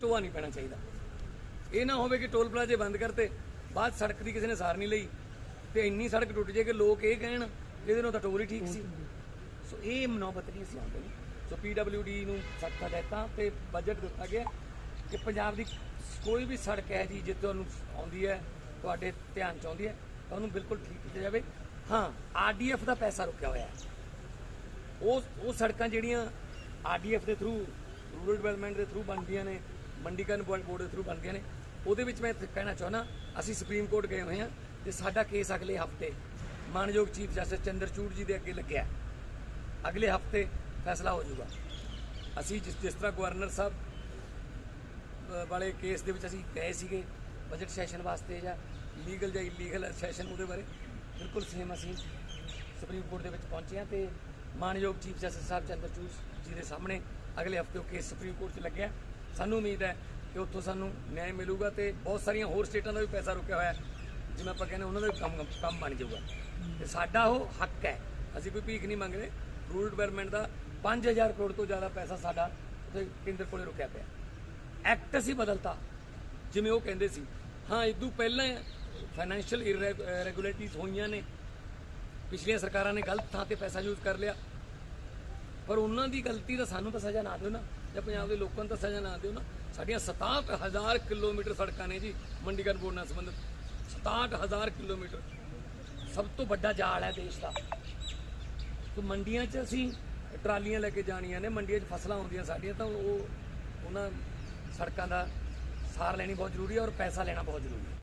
ਟੋਆ ਨਹੀਂ ਪੈਣਾ ਚਾਹੀਦਾ। ਇਹ ਨਾ ਹੋਵੇ ਕਿ ਟੋਲ ਪਲਾਜ਼ੇ ਬੰਦ ਕਰਤੇ, ਬਾਅਦ ਸੜਕ ਦੀ ਕਿਸੇ ਨੇ ਸਾਰ ਨਹੀਂ ਲਈ, ਤੇ ਇੰਨੀ ਸੜਕ ਟੁੱਟ ਜੇ ਕਿ ਲੋਕ ਇਹ ਕਹਿਣ ਇਹਦੇ ਨਾਲ ਤਾਂ ਟੋਲ ਹੀ ਠੀਕ ਸੀ। ਸੋ ਇਹ ਮਨੋਬਤ ਨਹੀਂ ਸੀ ਆਉਂਦੀ। ਸੋ ਪੀਡਬਲਯੂਡੀ ਨੂੰ ਸਖਤ ਹਦਾਇਤਾਂ ਤੇ ਬਜਟ ਦਿੱਤਾ ਗਿਆ ਕਿ ਪੰਜਾਬ ਦੀ ਕੋਈ ਵੀ ਸੜਕ ਹੈ ਜੀ ਜਿੱਥੇ ਤੁਹਾਨੂੰ ਆਉਂਦੀ ਹੈ, ਤੁਹਾਡੇ ਧਿਆਨ ਚ ਆਉਂਦੀ ਹੈ, ਤਾਂ ਉਹਨੂੰ ਬਿਲਕੁਲ ਠੀਕ ਕੀਤਾ ਜਾਵੇ। ਹਾਂ ਆਰਡੀਐਫ ਦਾ ਪੈਸਾ ਰੁਕਿਆ ਹੋਇਆ ਹੈ। ਉਹ ਉਹ ਸੜਕਾਂ ਜਿਹੜੀਆਂ ਆਰਡੀਐਫ ਦੇ ਥਰੂ ਰੂਰਲ ਡਿਵੈਲਪਮੈਂਟ ਦੇ ਥਰੂ ਬਣਦੀਆਂ ਨੇ ਮੰਡੀਕਰਨ ਬੋਰਡ ਦੇ ਥਰੂ ਬਣਦੀਆਂ ਨੇ। ਉਹਦੇ ਵਿੱਚ ਮੈਂ ਕਹਿਣਾ ਚਾਹੁੰਦਾ, ਅਸੀਂ ਸੁਪਰੀਮ ਕੋਰਟ ਗਏ ਹੋਏ ਹਾਂ ਤੇ ਸਾਡਾ ਕੇਸ ਅਗਲੇ ਹਫ਼ਤੇ ਮਾਨਯੋਗ ਚੀਫ ਜਸਟਿਸ ਚੰਦਰਚੂੜ ਜੀ ਦੇ ਅੱਗੇ ਲੱਗਿਆ। ਅਗਲੇ ਹਫ਼ਤੇ ਫੈਸਲਾ ਹੋ ਜਾਊਗਾ। ਅਸੀਂ ਜਿਸ ਜਿਸ ਤਰ੍ਹਾਂ ਗਵਰਨਰ ਸਾਹਿਬ ਵਾਲੇ ਕੇਸ ਦੇ ਵਿੱਚ ਅਸੀਂ ਗਏ ਸੀਗੇ ਬਜਟ ਸੈਸ਼ਨ ਵਾਸਤੇ ਜਾਂ ਲੀਗਲ ਜਾਂ ਇਲੀਗਲ ਸੈਸ਼ਨ ਉਹਦੇ ਬਾਰੇ, ਬਿਲਕੁਲ ਸੇਮ ਅਸੀਂ ਸੁਪਰੀਮ ਕੋਰਟ ਦੇ ਵਿੱਚ ਪਹੁੰਚੇ ਹਾਂ ਤੇ ਮਾਨਯੋਗ ਚੀਫ ਜਸਟਿਸ ਸਾਹਿਬ ਚੰਦਰਚੂੜ ਜੀ ਦੇ ਸਾਹਮਣੇ ਅਗਲੇ ਹਫ਼ਤੇ ਉਹ ਕੇਸ ਸੁਪਰੀਮ ਕੋਰਟ 'ਚ ਲੱਗਿਆ। ਸਾਨੂੰ ਉਮੀਦ ਹੈ ਕਿ ਉੱਥੋਂ ਸਾਨੂੰ ਨਿਆਂ ਮਿਲੂਗਾ ਤੇ ਬਹੁਤ ਸਾਰੀਆਂ ਹੋਰ ਸਟੇਟਾਂ ਦਾ ਵੀ ਪੈਸਾ ਰੁਕਿਆ ਹੋਇਆ ਜਿਵੇਂ ਆਪਾਂ ਕਹਿੰਦੇ ਉਹਨਾਂ ਦਾ ਵੀ ਕੰਮ ਕੰਮ ਬਣ ਜਾਊਗਾ। ਤੇ ਸਾਡਾ ਉਹ ਹੱਕ ਹੈ। ਅਸੀਂ ਕੋਈ ਭੀਖ ਨਹੀਂ ਮੰਗਦੇ। ਰੂਰਲ ਡਿਵੈਲਪਮੈਂਟ ਦਾ 5000 ਕਰੋੜ ਤੋਂ ਜ਼ਿਆਦਾ ਪੈਸਾ ਸਾਡਾ ਉੱਥੇ ਕੇਂਦਰ ਕੋਲੇ ਰੁਕਿਆ ਪਿਆ ਐਕਟ ਅਸੀਂ ਬਦਲਤਾ। ਜਿਵੇਂ ਉਹ ਕਹਿੰਦੇ ਸੀ, ਹਾਂ ਇਦੋਂ ਪਹਿਲਾਂ ਫਾਈਨੈਂਸ਼ੀਅਲ ਇਰੈਗੂਲਰਿਟੀਜ਼ ਹੋਈਆਂ ਨੇ। ਪਿਛਲੀਆਂ ਸਰਕਾਰਾਂ ਨੇ ਗਲਤ ਥਾਂ ਤੇ ਪੈਸਾ ਯੂਜ਼ ਕਰ ਲਿਆ। ਪਰ ਉਹਨਾਂ ਦੀ ਗਲਤੀ ਦਾ ਸਾਨੂੰ ਤਾਂ ਸਜ਼ਾ ਨਾ ਦਿਓ ਨਾ। ਜਾਂ ਪੰਜਾਬ ਦੇ ਲੋਕਾਂ ਨੂੰ ਤਾਂ ਸਜ਼ਾ ਨਾ ਦਿਓ ਨਾ, ਸਾਡੀਆਂ 67000 ਕਿਲੋਮੀਟਰ ਸੜਕਾਂ ਨੇ ਜੀ ਮੰਡੀਕਰਨ ਬੋਰਡ ਨਾਲ ਸੰਬੰਧਿਤ। 67000 ਕਿਲੋਮੀਟਰ ਸਭ ਤੋਂ ਵੱਡਾ ਜਾਲ ਹੈ ਦੇਸ਼ ਦਾ। ਤੋ ਮੰਡੀਆਂ 'ਚ ਅਸੀਂ ਟਰਾਲੀਆਂ ਲੈ ਕੇ ਜਾਣੀਆਂ ਨੇ, ਮੰਡੀਆਂ 'ਚ ਫਸਲਾਂ ਆਉਂਦੀਆਂ ਸਾਡੀਆਂ, ਤਾਂ ਉਹ ਉਹਨਾਂ ਸੜਕਾਂ ਦਾ ਸਾਰ ਲੈਣੀ ਬਹੁਤ ਜ਼ਰੂਰੀ ਹੈ ਔਰ ਪੈਸਾ ਲੈਣਾ ਬਹੁਤ ਜ਼ਰੂਰੀ ਹੈ।